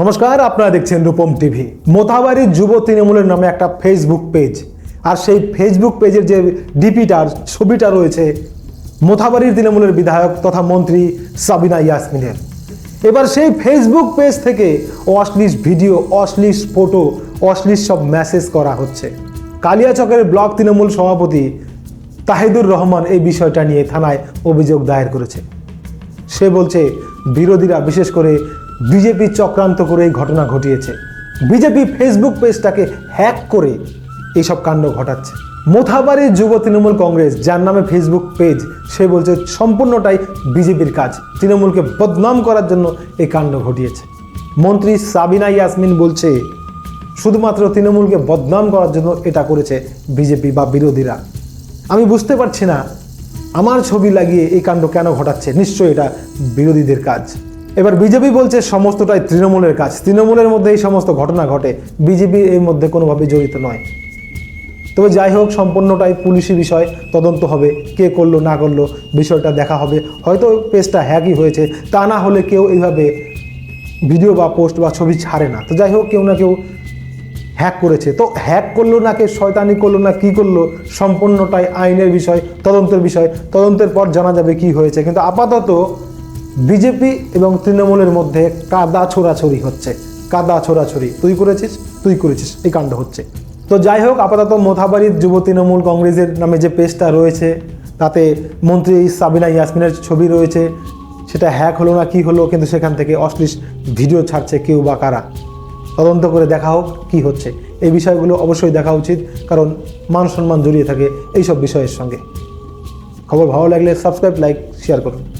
নমস্কার, আপনারা দেখছেন রূপম টিভি। মোথাবাড়ির যুব তৃণমূলের নামে একটা ফেসবুক পেজ আর সেই ফেসবুক পেজের যে ডিপিটার ছবিটা রয়েছে মোথাবাড়ির তৃণমূলের বিধায়ক তথা মন্ত্রী সাবিনা ইয়াসমিনের। এবার সেই ফেসবুক পেজ থেকে অশ্লীল ভিডিও অশ্লীল ফটো অশ্লীল সব মেসেজ করা হচ্ছে। কালিয়াচকের ব্লক তৃণমূল সভাপতি তাহিদুর রহমান এই বিষয়টা নিয়ে থানায় অভিযোগ দায়ের করেছে। সে বলছে, বিরোধীরা বিশেষ করে বিজেপি চক্রান্ত করে এই ঘটনা ঘটিয়েছে। বিজেপি ফেসবুক পেজটাকে হ্যাক করে এইসব কাণ্ড ঘটাচ্ছে। মোথাবাড়ির যুব তৃণমূল কংগ্রেস, যার নামে ফেসবুক পেজ সে বলছে সম্পূর্ণটাই বিজেপির কাজ। তৃণমূলকে বদনাম করার জন্য এই কাণ্ড ঘটিয়েছে। মন্ত্রী সাবিনা ইয়াসমিন বলছে, শুধুমাত্র তৃণমূলকে বদনাম করার জন্য এটা করেছে বিজেপি বা বিরোধীরা। আমি বুঝতে পারছি না, আমার ছবি লাগিয়ে এই কাণ্ড কেন ঘটাচ্ছে? নিশ্চয়ই এটা বিরোধীদের কাজ। এবার বিজেপি বলছে সমস্তটাই তৃণমূলের কাজ। তৃণমূলের মধ্যে এই সমস্ত ঘটনা ঘটে। বিজেপি এর মধ্যে কোনোভাবে জড়িত নয়। তবে যাই হোক, সম্পূর্ণটাই পুলিশি বিষয়। তদন্ত হবে, কে করল, না করল, বিষয়টা দেখা হবে। হয়তো পেজটা হ্যাকই হয়েছে, তা না হলে কেউ এইভাবে ভিডিও বা পোস্ট বা ছবি ছাড়ে না। তো যাই হোক, কেউ না কেউ হ্যাক করেছে। তো হ্যাক করল না কে, শয়তানি করল না কি করল, সম্পূর্ণটাই আইনের বিষয়, তদন্তের বিষয়। তদন্তের পর জানা যাবে কি হয়েছে। কিন্তু আপাতত বিজেপি এবং তৃণমূলের মধ্যে কাদা ছোড়াছড়ি হচ্ছে। কাদা ছোড়াছড়ি। তুই করেছিস? তুই করেছিস। এই কাণ্ড হচ্ছে। তো যাই হোক, আপাতত মোথাবাড়ির যুব তৃণমূল কংগ্রেসের নামে যে পেজটা রয়েছে, তাতে মন্ত্রী সাবিনা ইয়াসমিনের ছবি রয়েছে। সেটা হ্যাক হলো না কি হলো, কিন্তু সেখান থেকে অশ্লীল ভিডিও ছাড়ছে কেউ বা কারা। তদন্ত করে দেখা হোক কী হচ্ছে। এই বিষয়গুলো অবশ্যই দেখা উচিত, কারণ মান সম্মান জড়িয়ে থাকে এইসব বিষয়ের সঙ্গে। খবর ভালো লাগলে সাবস্ক্রাইব লাইক শেয়ার করুন।